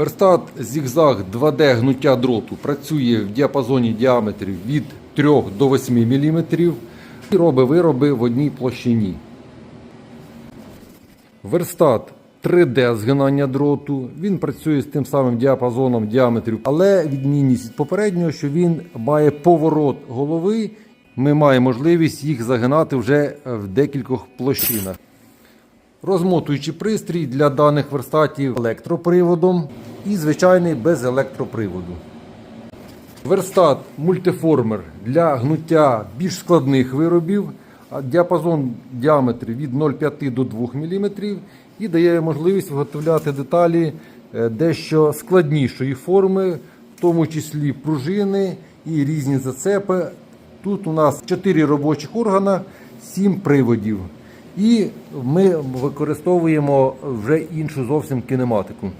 Верстат зігзаг 2D гнуття дроту працює в діапазоні діаметрів від 3 до 8 мм і робить вироби в одній площині. Верстат 3D згинання дроту. Він працює з тим самим діапазоном діаметрів, але відмінність від попереднього, що він має поворот голови. Ми маємо можливість їх загинати вже в декількох площинах. Розмотуючий пристрій для даних верстатів електроприводом і звичайний без електроприводу. Верстат мультиформер для гнуття більш складних виробів, діапазон діаметрів від 0,5 до 2 мм і дає можливість виготовляти деталі е, дещо складнішої форми, в тому числі пружини і різні зацепи. Тут у нас 4 робочих органа, 7 приводів. І ми використовуємо вже іншу зовсім кінематику.